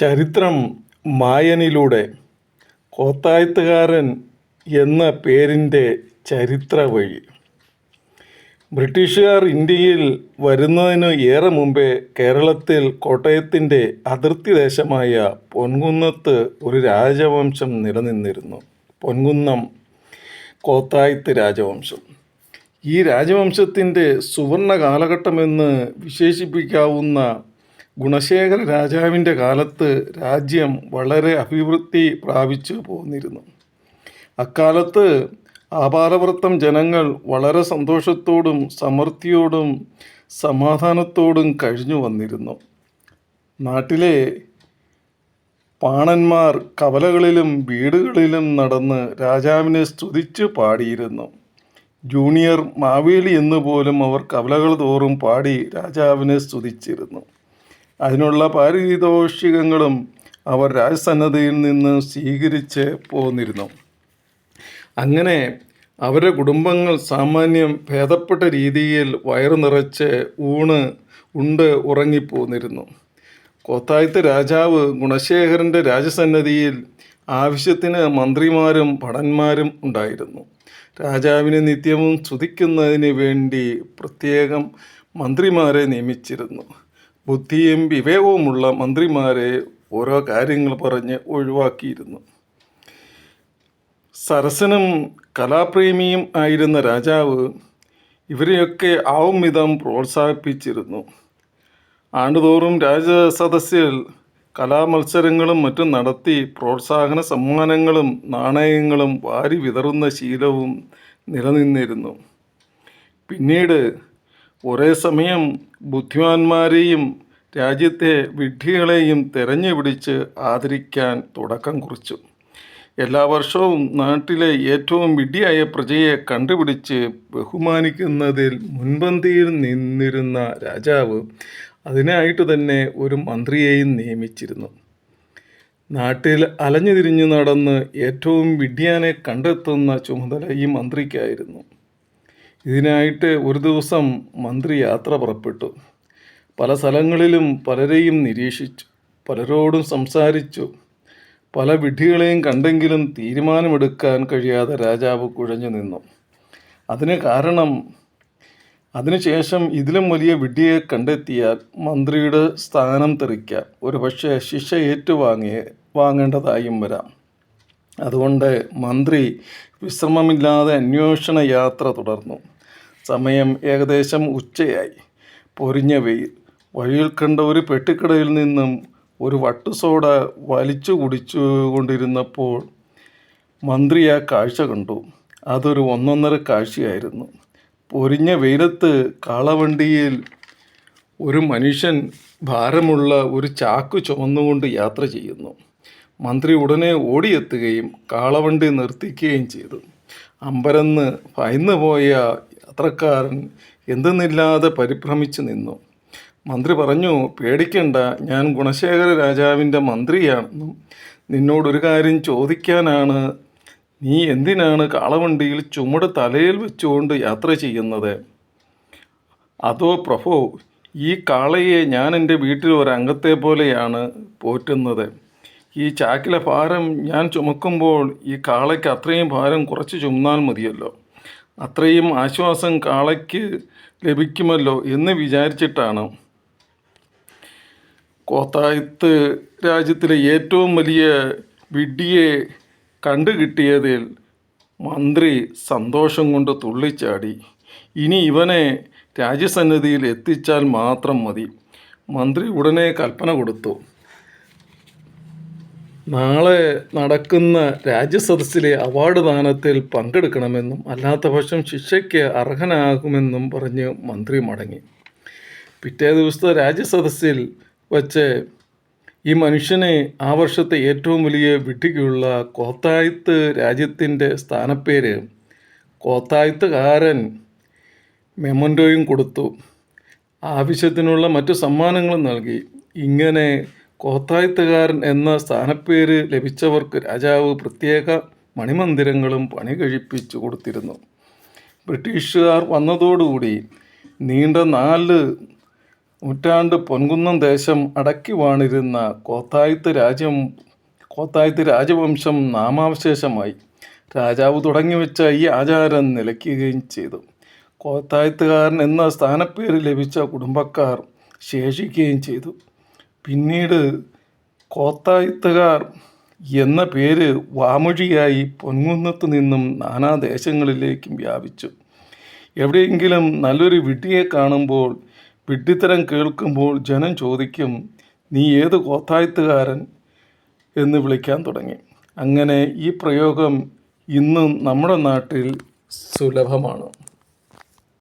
ചരിത്രം മായനിലൂടെ കോത്തായത്തുകാരൻ എന്ന പേരിന്റെ ചരിത്ര വഴി. ബ്രിട്ടീഷുകാർ ഇന്ത്യയിൽ വരുന്നതിന് ഏറെ മുമ്പേ കേരളത്തിൽ കോട്ടയത്തിന്റെ അതിർത്തി ദേശമായ പൊൻകുന്നത്ത് ഒരു രാജവംശം നിലനിന്നിരുന്നു. പൊൻകുന്നം കോത്തായത്ത് രാജവംശം. ഈ രാജവംശത്തിന്റെ സുവർണ കാലഘട്ടമെന്ന് വിശേഷിപ്പിക്കാവുന്ന ഗുണശേഖര രാജാവിന്റെ കാലത്ത് രാജ്യം വളരെ അഭിവൃദ്ധി പ്രാപിച്ചു പോന്നിരുന്നു. അക്കാലത്ത് ആപാലവൃത്തം ജനങ്ങൾ വളരെ സന്തോഷത്തോടും സമൃദ്ധിയോടും സമാധാനത്തോടും കഴിഞ്ഞു വന്നിരുന്നു. നാട്ടിലെ പാണന്മാർ കവലകളിലും വീടുകളിലും നടന്ന് രാജാവിനെ സ്തുതിച്ച് പാടിയിരുന്നു. ജൂനിയർ മാവേലി എന്ന് പോലും അവർ കവലകൾ തോറും പാടി രാജാവിനെ സ്തുതിച്ചിരുന്നു. അതിനുള്ള പാരിതോഷികങ്ങളും അവർ രാജസന്നദ്ധയിൽ നിന്ന് സ്വീകരിച്ച് പോന്നിരുന്നു. അങ്ങനെ അവരുടെ കുടുംബങ്ങൾ സാമാന്യം ഭേദപ്പെട്ട രീതിയിൽ വയറു നിറച്ച് ഊണ് ഉണ്ട് ഉറങ്ങിപ്പോന്നിരുന്നു. കോത്തായത്ത് രാജാവ് ഗുണശേഖരന്റെ രാജസന്നദ്ധിയിൽ ആവശ്യത്തിന് മന്ത്രിമാരും ഭടന്മാരും ഉണ്ടായിരുന്നു. രാജാവിനെ നിത്യവും സ്തുതിക്കുന്നതിന് വേണ്ടി പ്രത്യേകം മന്ത്രിമാരെ നിയമിച്ചിരുന്നു. ബുദ്ധിയും വിവേകവുമുള്ള മന്ത്രിമാരെ ഓരോ കാര്യങ്ങൾ പറഞ്ഞ് ഒഴിവാക്കിയിരുന്നു. സരസനും കലാപ്രേമിയും ആയിരുന്ന രാജാവ് ഇവരെയൊക്കെ ആവും വിധം പ്രോത്സാഹിപ്പിച്ചിരുന്നു. ആണ്ടുതോറും രാജസദസ്സിൽ കലാമത്സരങ്ങളും മറ്റും നടത്തി പ്രോത്സാഹന സമ്മാനങ്ങളും നാണയങ്ങളും വാരി വിതറുന്ന ശീലവും നിലനിന്നിരുന്നു. പിന്നീട് ഒരേ സമയം ബുദ്ധിമാന്മാരെയും രാജ്യത്തെ വിഡ്ഢികളെയും തെരഞ്ഞുപിടിച്ച് ആദരിക്കാൻ തുടക്കം കുറിച്ചു. എല്ലാ വർഷവും നാട്ടിലെ ഏറ്റവും വിഡ്ഢിയായ പ്രജയെ കണ്ടുപിടിച്ച് ബഹുമാനിക്കുന്നതിൽ മുൻപന്തിയിൽ നിന്നിരുന്ന രാജാവ് അതിനായിട്ട് തന്നെ ഒരു മന്ത്രിയെയും നിയമിച്ചിരുന്നു. നാട്ടിൽ അലഞ്ഞു തിരിഞ്ഞു നടന്ന് ഏറ്റവും വിഡ്ഢിയാനെ കണ്ടെത്തുന്ന ചുമതല ഈ മന്ത്രിക്കായിരുന്നു. ഇതിനായിട്ട് ഒരു ദിവസം മന്ത്രി യാത്ര പുറപ്പെട്ടു. പല സ്ഥലങ്ങളിലും പലരെയും നിരീക്ഷിച്ചു പലരോടും സംസാരിച്ചു. പല വിഡ്ഢികളെയും കണ്ടെങ്കിലും തീരുമാനമെടുക്കാൻ കഴിയാതെ രാജാവ് കുഴഞ്ഞു നിന്നു. അതിന് കാരണം അതിനുശേഷം ഇതിലും വലിയ വിഡ്ഢിയെ കണ്ടെത്തിയാൽ മന്ത്രിയുടെ സ്ഥാനം തെറിക്കാം. ഒരു പക്ഷേ ശിക്ഷ ഏറ്റുവാങ്ങിയേ വാങ്ങേണ്ടതായും വരാം. അതുകൊണ്ട് മന്ത്രി വിശ്രമമില്ലാതെ അന്വേഷണ യാത്ര തുടർന്നു. സമയം ഏകദേശം ഉച്ചയായി. പൊരിഞ്ഞ വെയിൽ. വഴിയിൽ കണ്ട ഒരു പെട്ടിക്കടയിൽ നിന്നും ഒരു വട്ടു സോഡ വലിച്ചു കുടിച്ചു കൊണ്ടിരുന്നപ്പോൾ മന്ത്രി ആ കാഴ്ച കണ്ടു. അതൊരു ഒന്നൊന്നര കാഴ്ചയായിരുന്നു. പൊരിഞ്ഞ വെയിലത്ത് കാളവണ്ടിയിൽ ഒരു മനുഷ്യൻ ഭാരമുള്ള ഒരു ചാക്ക് ചുമന്നുകൊണ്ട് യാത്ര ചെയ്യുന്നു. മന്ത്രി ഉടനെ ഓടിയെത്തുകയും കാളവണ്ടി നിർത്തിക്കുകയും ചെയ്തു. അമ്പരന്ന് ഭയന്നു പോയ യാത്രക്കാരൻ എന്തെന്നില്ലാതെ പരിഭ്രമിച്ചു നിന്നു. മന്ത്രി പറഞ്ഞു പേടിക്കണ്ട ഞാൻ ഗുണശേഖര രാജാവിന്റെ മന്ത്രിയാണെന്നും നിന്നോടൊരു കാര്യം ചോദിക്കാനാണ്. നീ എന്തിനാണ് കാളവണ്ടിയിൽ ചുമട് തലയിൽ വെച്ചുകൊണ്ട് യാത്ര ചെയ്യുന്നത്? അതോ പ്രഭോ ഈ കാളയെ ഞാൻ എന്റെ വീട്ടിൽ ഒരംഗത്തെ പോലെയാണ് പോറ്റുന്നത്. ഈ ചാക്കിലെ ഭാരം ഞാൻ ചുമക്കുമ്പോൾ ഈ കാളയ്ക്ക് അത്രയും ഭാരം കുറച്ച് ചുമന്നാൽ മതിയല്ലോ. അത്രയും ആശ്വാസം കാളയ്ക്ക് ലഭിക്കുമല്ലോ എന്ന് വിചാരിച്ചിട്ടാണ്. കോത്തായത്ത് രാജ്യത്തിലെ ഏറ്റവും വലിയ വിഡ്ഢിയെ കണ്ടുകിട്ടിയതിൽ മന്ത്രി സന്തോഷം കൊണ്ട് തുള്ളിച്ചാടി. ഇനി ഇവനെ രാജ്യസന്നിധിയിൽ എത്തിച്ചാൽ മാത്രം മതി. മന്ത്രി ഉടനെ കൽപ്പന കൊടുത്തു. നാളെ നടക്കുന്ന രാജ്യസദസ്സിലെ അവാർഡ് ദാനത്തിൽ പങ്കെടുക്കണമെന്നും അല്ലാത്ത പക്ഷം ശിക്ഷയ്ക്ക് അർഹനാകുമെന്നും പറഞ്ഞ് മന്ത്രി മടങ്ങി. പിറ്റേ ദിവസത്തെ രാജ്യസദസ്സിൽ വച്ച് ഈ മനുഷ്യനെ ആ വർഷത്തെ ഏറ്റവും വലിയ വിഡ്ഢിക്കുള്ള കോത്തായത്ത് രാജ്യത്തിന്റെ സ്ഥാനപ്പേര് കോത്തായത്തുകാരൻ മെമന്റോയും കൊടുത്തു. ആവശ്യത്തിനുള്ള മറ്റു സമ്മാനങ്ങളും നൽകി. ഇങ്ങനെ കോത്തായത്തുകാരൻ എന്ന സ്ഥാനപ്പേര് ലഭിച്ചവർക്ക് രാജാവ് പ്രത്യേക മണിമന്ദിരങ്ങളും പണി കഴിപ്പിച്ചു കൊടുത്തിരുന്നു. ബ്രിട്ടീഷുകാർ വന്നതോടുകൂടി നീണ്ട നാല് നൂറ്റാണ്ട് പൊൻകുന്നം ദേശം അടക്കി വാണിരുന്ന കോത്തായത്ത് രാജ്യം കോത്തായത്ത് രാജവംശം നാമാവശേഷമായി. രാജാവ് തുടങ്ങിവെച്ച ഈ ആചാരം നിലയ്ക്കുകയും ചെയ്തു. കോത്തായത്തുകാരൻ എന്ന സ്ഥാനപ്പേര് ലഭിച്ച കുടുംബക്കാർ ശേഷിക്കുകയും ചെയ്തു. പിന്നീട് കോത്തായത്തുകാർ എന്ന പേര് വാമൊഴിയായി പൊൻകുന്നത്ത് നിന്നും നാനാദേശങ്ങളിലേക്കും വ്യാപിച്ചു. എവിടെയെങ്കിലും നല്ലൊരു വിഡ്ഢിയെ കാണുമ്പോൾ വിഡ്ഢിത്തരം കേൾക്കുമ്പോൾ ജനം ചോദിക്കും നീ ഏത് കോത്തായത്തുകാരൻ? എന്ന് വിളിക്കാൻ തുടങ്ങി. അങ്ങനെ ഈ പ്രയോഗം ഇന്നും നമ്മുടെ നാട്ടിൽ സുലഭമാണ്.